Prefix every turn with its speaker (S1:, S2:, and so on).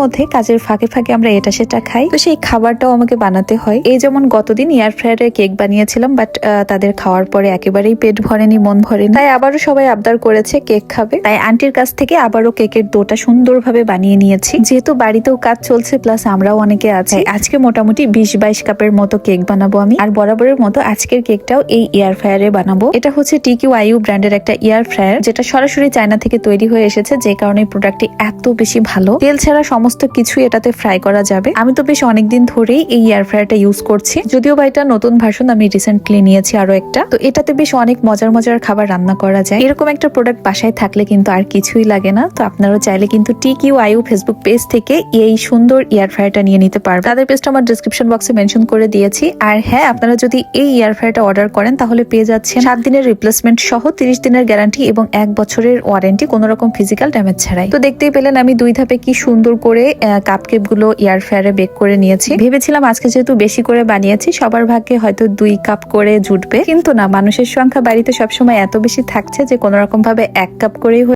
S1: মধ্যে কাজের ফাঁকে ফাঁকে আমরা এটা সেটা খাই। তো সেই খাবারটাও আমাকে বানাতে হয়। এই যেমন গতদিন এয়ার ফ্রায়ারে কেক বানিয়েছিলাম বাট তাদের খাওয়ার পরে একেবারেই পেট ভরেনি, মন ভরেনি। তাই আবারও সবাই আবদার করেছে কেক খাবে। তাই আন্টির কাছ থেকে আবারও কেকের ডোটা সুন্দরভাবে বানিয়ে নিয়েছি। যেহেতু বাড়িতেও কাজ চলছে প্লাস আমরাও অনেকে আছি। আজকে মোটামুটি বিশ বাইশ কাপের মতো কেক বানাবো আমি। আর বরাবরের মতো আজকের কেকটাও এই এয়ার ফ্রায়ারে বানাবো। এটা হচ্ছে টিকিউ আইউ ব্র্যান্ডের একটা এয়ার ফ্রায়ার যেটা সরাসরি চায়না থেকে তৈরি হয়ে এসেছে, যে কারণে প্রোডাক্টটি এত বেশি ভালো। তেল ছাড়া কিছুই এটাতে ফ্রাই করা যাবে। আমি তো বেশ অনেকদিন ধরেই এই এয়ার ফ্রায়ারটা ইউজ করছি। যদিও বা এটা নতুন ভার্সন আমি রিসেন্টলি নিয়েছি আরও একটা। তো এটাতে বেশ অনেক মজার মজার খাবার রান্না করা যায়। এরকম একটা প্রোডাক্ট বাসায় থাকলে কিন্তু আর কিছুই লাগে না। তো আপনারা চাইলে কিন্তু T Q I U Facebook page থেকে এই সুন্দর এয়ার ফ্রায়ারটা নিয়ে নিতে পারবেন। তাদের পেজটা আমার ডিসক্রিপশন বক্সে মেনশন করে দিয়েছি। আর হ্যাঁ আপনারা যদি এই এয়ার ফ্রায়ারটা অর্ডার করেন, তাহলে পেয়ে যাচ্ছেন সাত দিনের রিপ্লেসমেন্ট সহ তিরিশ দিনের গ্যারান্টি এবং এক বছরের ওয়ারেন্টি কোনো রকম ফিজিক্যাল ড্যামেজ ছাড়াই। তো দেখতেই পেলেন আমি দুই ধাপে কি সুন্দর করে কাপকেপগুলো এয়ার ফ্রায়ারে বেক করে নিয়েছি। ভেবেছিলাম আজকে যেহেতু বেশি করে বানিয়েছি, সবার ভাগ্যে হয়তো দুই কাপ করে জুটবে। কিন্তু না, মানুষের সংখ্যা বাড়িতে সবসময় এত বেশি থাকছে যে কোনো রকম ভাবে এক কাপ করেই